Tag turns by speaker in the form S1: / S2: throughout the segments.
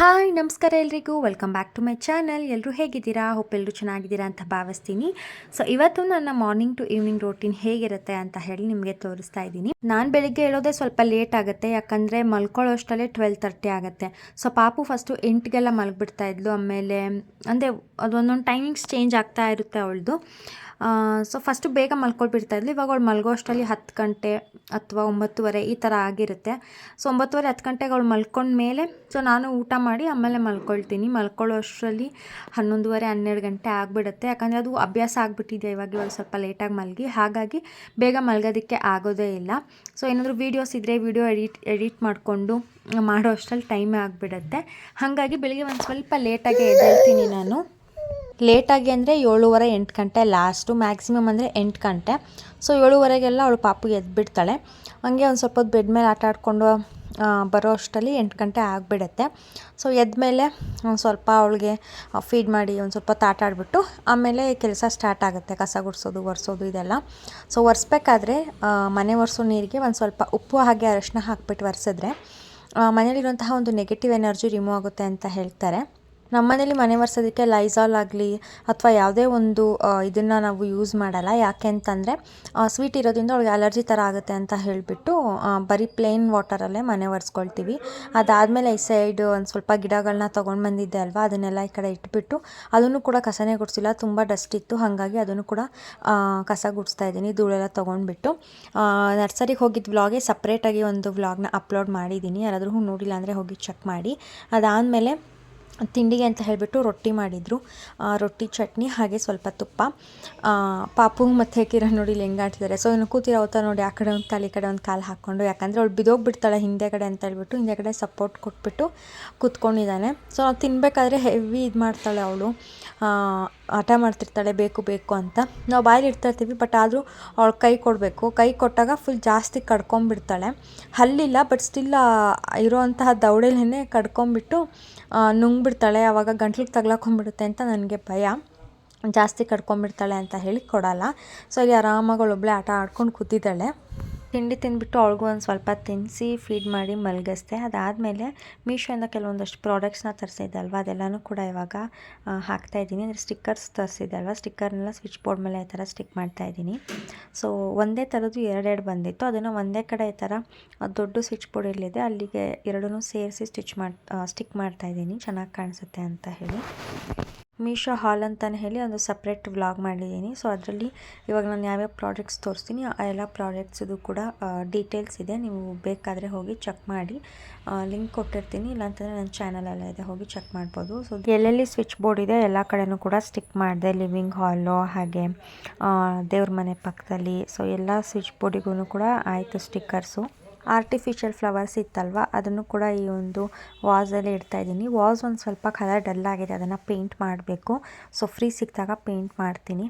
S1: Hi, ನಮಸ್ಕಾರ ಎಲ್ರಿಗೂ. Welcome back to my channel ಎಲ್ಲರೂ ಹೇಗಿದ್ದೀರಾ? ಹೋಪ್ ಎಲ್ಲರೂ ಚೆನ್ನಾಗಿದ್ದೀರಾ ಅಂತ ಭಾವಿಸ್ತೀನಿ. ಸೊ ಇವತ್ತು ನನ್ನ ಮಾರ್ನಿಂಗ್ ಟು ಈವ್ನಿಂಗ್ ರೋಟೀನ್ ಹೇಗಿರುತ್ತೆ ಅಂತ ಹೇಳಿ ನಿಮಗೆ ತೋರಿಸ್ತಾ ಇದ್ದೀನಿ. ನಾನು ಬೆಳಿಗ್ಗೆ ಹೇಳೋದೇ ಸ್ವಲ್ಪ ಲೇಟ್ ಆಗುತ್ತೆ. ಯಾಕಂದರೆ ಮಲ್ಕೊಳ್ಳೋ ಅಷ್ಟರಲ್ಲೇ ಟ್ವೆಲ್ ತರ್ಟಿ ಆಗುತ್ತೆ. ಸೊ ಪಾಪು ಫಸ್ಟು ಎಂಟಿಗೆಲ್ಲ ಮಲಗಿಬಿಡ್ತಾ ಇದ್ಲು. ಆಮೇಲೆ, ಅಂದರೆ ಅದೊಂದೊಂದು ಟೈಮಿಂಗ್ಸ್ ಚೇಂಜ್ ಆಗ್ತಾ ಇರುತ್ತೆ ಅವಳದು. ಸೊ ಫಸ್ಟು ಬೇಗ ಮಲ್ಕೊಳ್ಬಿಡ್ತಾ ಇದ್ಲು. ಇವಾಗ ಅವಳು ಮಲ್ಗೋ ಅಷ್ಟರಲ್ಲಿ ಹತ್ತು ಗಂಟೆ ಅಥವಾ ಒಂಬತ್ತುವರೆ ಈ ಥರ ಆಗಿರುತ್ತೆ. ಸೊ ಒಂಬತ್ತುವರೆ ಹತ್ತು ಗಂಟೆಗೆ ಅವಳು ಮಲ್ಕೊಂಡ ಮೇಲೆ ಸೊ ನಾನು ಊಟ ಮಾಡಿ ಆಮೇಲೆ ಮಲ್ಕೊಳ್ತೀನಿ. ಮಲ್ಕೊಳ್ಳೋ ಅಷ್ಟರಲ್ಲಿ ಹನ್ನೊಂದುವರೆ, ಹನ್ನೆರಡು ಗಂಟೆ ಆಗಿಬಿಡುತ್ತೆ. ಯಾಕಂದರೆ ಅದು ಅಭ್ಯಾಸ ಆಗಿಬಿಟ್ಟಿದೆ ಇವಾಗ. ಇವಾಗ ಸ್ವಲ್ಪ ಲೇಟಾಗಿ ಮಲಗಿ. ಹಾಗಾಗಿ ಬೇಗ ಮಲಗೋದಕ್ಕೆ ಆಗೋದೇ ಇಲ್ಲ. ಸೊ ಏನಾದರೂ ವೀಡಿಯೋಸ್ ಇದ್ದರೆ ವೀಡಿಯೋ ಎಡಿಟ್ ಎಡಿಟ್ ಮಾಡಿಕೊಂಡು ಮಾಡೋ ಅಷ್ಟರಲ್ಲಿ ಟೈಮೇ ಆಗಿಬಿಡುತ್ತೆ. ಹಾಗಾಗಿ ಬೆಳಿಗ್ಗೆ ಒಂದು ಸ್ವಲ್ಪ ಲೇಟಾಗಿ ಎದ್ದೇಳ್ತೀನಿ ನಾನು. ಲೇಟಾಗಿ ಅಂದರೆ ಏಳುವರೆ, ಎಂಟು ಗಂಟೆ ಲಾಸ್ಟು ಮ್ಯಾಕ್ಸಿಮಮ್ ಅಂದರೆ ಎಂಟು ಗಂಟೆ. ಸೊ ಏಳುವರೆಗೆಲ್ಲ ಅವಳು ಪಾಪು ಎದ್ಬಿಡ್ತಾಳೆ. ಹಂಗೆ ಒಂದು ಸ್ವಲ್ಪ ಹೊತ್ತು ಬೆಡ್ ಮೇಲೆ ಆಟ ಆಡಿಕೊಂಡು ಬರೋ ಅಷ್ಟರಲ್ಲಿ ಎಂಟು ಗಂಟೆ ಆಗಿಬಿಡತ್ತೆ. ಸೊ ಎದ್ಮೇಲೆ ಒಂದು ಸ್ವಲ್ಪ ಅವಳಿಗೆ ಫೀಡ್ ಮಾಡಿ ಒಂದು ಸ್ವಲ್ಪ ಆಟ ಆಡಿಬಿಟ್ಟು, ಆಮೇಲೆ ಕೆಲಸ ಸ್ಟಾರ್ಟ್ ಆಗುತ್ತೆ. ಕಸ ಗುಡಿಸೋದು, ಒರೆಸೋದು ಇದೆಲ್ಲ. ಸೊ ಒರೆಸ್ಬೇಕಾದ್ರೆ ಮನೆ ಒರೆಸೋ ನೀರಿಗೆ ಒಂದು ಸ್ವಲ್ಪ ಉಪ್ಪು, ಹಾಗೆ ಅರಶಿನ ಹಾಕ್ಬಿಟ್ಟು ಒರೆಸಿದ್ರೆ ಮನೇಲಿರುವಂತಹ ಒಂದು ನೆಗೆಟಿವ್ ಎನರ್ಜಿ ರಿಮೂವ್ ಆಗುತ್ತೆ ಅಂತ ಹೇಳ್ತಾರೆ. ನಮ್ಮನೇಲಿ ಮನೆ ಒರೆಸೋದಕ್ಕೆ ಲೈಝಾಲ್ ಆಗಲಿ ಅಥವಾ ಯಾವುದೇ ಒಂದು ಇದನ್ನು ನಾವು ಯೂಸ್ ಮಾಡಲ್ಲ. ಯಾಕೆ ಅಂತಂದರೆ ಸ್ವೀಟ್ ಇರೋದ್ರಿಂದ ಅವ್ಳಿಗೆ ಅಲರ್ಜಿ ಥರ ಆಗುತ್ತೆ ಅಂತ ಹೇಳಿಬಿಟ್ಟು ಬರೀ ಪ್ಲೇನ್ ವಾಟರಲ್ಲೇ ಮನೆ ಒರೆಸ್ಕೊಳ್ತೀವಿ. ಅದಾದಮೇಲೆ ಈ ಸೈಡ್ ಒಂದು ಸ್ವಲ್ಪ ಗಿಡಗಳನ್ನ ತೊಗೊಂಡು ಬಂದಿದ್ದೆ ಅಲ್ವಾ, ಅದನ್ನೆಲ್ಲ ಈ ಕಡೆ ಇಟ್ಬಿಟ್ಟು ಅದನ್ನು ಕೂಡ ಕಸನೇ ಗುಡಿಸಿಲ್ಲ. ತುಂಬ ಡಸ್ಟ್ ಇತ್ತು, ಹಾಗಾಗಿ ಅದನ್ನು ಕೂಡ ಕಸ ಗುಡಿಸ್ತಾ ಇದ್ದೀನಿ, ಧೂಳೆಲ್ಲ ತೊಗೊಂಡ್ಬಿಟ್ಟು. ನರ್ಸರಿಗೆ ಹೋಗಿದ್ದ ವ್ಲಾಗೆ ಸಪ್ರೇಟಾಗಿ ಒಂದು ವ್ಲಾಗ್ನ ಅಪ್ಲೋಡ್ ಮಾಡಿದ್ದೀನಿ. ಯಾರಾದರೂ ನೋಡಿಲ್ಲ ಅಂದರೆ ಹೋಗಿ ಚೆಕ್ ಮಾಡಿ. ಅದಾದಮೇಲೆ ತಿಂಡಿಗೆ ಅಂತ ಹೇಳಿಬಿಟ್ಟು ರೊಟ್ಟಿ ಮಾಡಿದರು. ರೊಟ್ಟಿ, ಚಟ್ನಿ, ಹಾಗೆ ಸ್ವಲ್ಪ ತುಪ್ಪ. ಪಾಪು ಮತ್ತು ಕಿರಣ್ ನೋಡಿ ಇಲ್ಲಿ ಹೆಂಗೆ ಆಡ್ತಿದ್ದಾರೆ ಸೊ ಇನ್ನು ಕೂತಿರ ನೋಡಿ ಆ ಕಡೆ ಒಂದು ಕಾಲು, ಈ ಕಡೆ ಒಂದು ಕಾಲು ಹಾಕ್ಕೊಂಡು ಯಾಕಂದರೆ ಅವಳು ಬಿದ್ದೋಗ್ಬಿಡ್ತಾಳೆ ಹಿಂದೆ ಕಡೆ ಅಂತ ಹೇಳ್ಬಿಟ್ಟು, ಹಿಂದೆ ಕಡೆ ಸಪೋರ್ಟ್ ಕೊಟ್ಬಿಟ್ಟು ಕೂತ್ಕೊಂಡಿದ್ದಾನೆ. ಸೊ ನಾವು ತಿನ್ನಬೇಕಾದ್ರೆ ಹೆವಿ ಇದು ಮಾಡ್ತಾಳೆ ಅವಳು. ಆಟ ಮಾಡ್ತಿರ್ತಾಳೆ, ಬೇಕು ಬೇಕು ಅಂತ. ನಾವು ಬಾಯಲ್ಲಿ ಇಡ್ತಾ ಬಟ್ ಆದರೂ ಅವಳು ಕೈ ಕೊಡಬೇಕು. ಕೈ ಕೊಟ್ಟಾಗ ಫುಲ್ ಜಾಸ್ತಿ ಕಡ್ಕೊಂಬಿಡ್ತಾಳೆ ಹಲ್ಲಿಲ್ಲ ಬಟ್ ಸ್ಟಿಲ್ ಇರೋವಂತಹ ದೌಡೆಲೇ ಕಡ್ಕೊಂಬಿಟ್ಟು ನುಂಗ್ಬಿಡ್ತಾಳೆ ಆವಾಗ ಗಂಟ್ಲಿಗೆ ತಗ್ಲಾಕೊಂಬಿಡುತ್ತೆ ಅಂತ ನನಗೆ ಭಯ. ಜಾಸ್ತಿ ಕಡ್ಕೊಂಬಿಡ್ತಾಳೆ ಅಂತ ಹೇಳಿ ಕೊಡಲ್ಲ. ಸೊ ಇಲ್ಲಿ ಆರಾಮಾಗಿ ಅವಳೊಬ್ಬಳೆ ಆಟ ಆಡ್ಕೊಂಡು ಕೂತಿದ್ದಾಳೆ. ತಿಂಡಿ ತಿಂದ್ಬಿಟ್ಟು ಅವ್ಳಿಗೂ ಒಂದು ಸ್ವಲ್ಪ ತಿನ್ನಿಸಿ ಫೀಡ್ ಮಾಡಿ ಮಲಗಿಸ್ದೆ. ಅದಾದಮೇಲೆ ಮೀಶೋಯಿಂದ ಕೆಲವೊಂದಷ್ಟು ಪ್ರಾಡಕ್ಟ್ಸ್ನ ತರಿಸಿದ್ದೆ ಅಲ್ವಾ? ಅದೆಲ್ಲನೂ ಕೂಡ ಇವಾಗ ಹಾಕ್ತಾಯಿದ್ದೀನಿ ಅಂದರೆ ಸ್ಟಿಕ್ಕರ್ಸ್ ತರಿಸಿದ್ದೆ ಅಲ್ವಾ? ಸ್ಟಿಕ್ಕರ್ನೆಲ್ಲ ಸ್ವಿಚ್ ಬೋರ್ಡ್ ಮೇಲೆ ಈ ಥರ ಸ್ಟಿಕ್ ಮಾಡ್ತಾ ಇದ್ದೀನಿ. ಸೊ ಒಂದೇ ಥರದ್ದು ಎರಡೆರಡು ಬಂದಿತ್ತು. ಅದನ್ನು ಒಂದೇ ಕಡೆ ಈ ಥರ ದೊಡ್ಡ ಸ್ವಿಚ್ ಬೋರ್ಡ್ ಇಲ್ಲಿದೆ. ಅಲ್ಲಿಗೆ ಎರಡನ್ನೂ ಸೇರಿಸಿ ಸ್ಟಿಚ್ ಮಾಡಿ ಸ್ಟಿಕ್ ಮಾಡ್ತಾಯಿದ್ದೀನಿ ಚೆನ್ನಾಗಿ ಕಾಣಿಸುತ್ತೆ ಅಂತ ಹೇಳಿ. ಮೀಶೋ ಹಾಲ್ ಅಂತಲೇ ಹೇಳಿ ಒಂದು ಸಪ್ರೇಟ್ ವ್ಲಾಗ್ ಮಾಡಿದ್ದೀನಿ. ಸೊ ಅದರಲ್ಲಿ ಇವಾಗ ನಾನು ಯಾವ್ಯಾವ ಪ್ರಾಡಕ್ಟ್ಸ್ ತೋರಿಸ್ತೀನಿ, ಆ ಎಲ್ಲ ಪ್ರಾಡಕ್ಟ್ಸದು ಕೂಡ ಡೀಟೇಲ್ಸ್ ಇದೆ. ನೀವು ಬೇಕಾದರೆ ಹೋಗಿ ಚೆಕ್ ಮಾಡಿ. ಲಿಂಕ್ ಕೊಟ್ಟಿರ್ತೀನಿ. ಇಲ್ಲಾಂತಂದರೆ ನನ್ನ ಚಾನಲೆಲ್ಲ ಇದೆ, ಹೋಗಿ ಚೆಕ್ ಮಾಡ್ಬೋದು. ಸೊ ಎಲ್ಲೆಲ್ಲಿ ಸ್ವಿಚ್ ಬೋರ್ಡ್ ಇದೆ, ಎಲ್ಲ ಕಡೆನೂ ಕೂಡ ಸ್ಟಿಕ್ ಮಾಡಿದೆ. ಲಿವಿಂಗ್ ಹಾಲು ಹಾಗೆ ದೇವ್ರ ಮನೆ ಪಕ್ಕದಲ್ಲಿ. ಸೊ ಎಲ್ಲ ಸ್ವಿಚ್ ಬೋರ್ಡಿಗೂ ಕೂಡ ಆಯಿತು ಸ್ಟಿಕ್ಕರ್ಸು ಆರ್ಟಿಫಿಷಿಯಲ್ ಫ್ಲವರ್ಸ್ ಇತ್ತಲ್ವ? ಅದನ್ನು ಕೂಡ ಈ ಒಂದು ವಾಸಲ್ಲಿ ಇಡ್ತಾ ಇದ್ದೀನಿ. ವಾಸ್ ಒಂದು ಸ್ವಲ್ಪ ಕಲರ್ ಡಲ್ ಆಗಿದೆ. ಅದನ್ನು ಪೇಂಟ್ ಮಾಡಬೇಕು. ಸೊ ಫ್ರೀ ಸಿಕ್ಕಿದಾಗ ಪೇಂಟ್ ಮಾಡ್ತೀನಿ.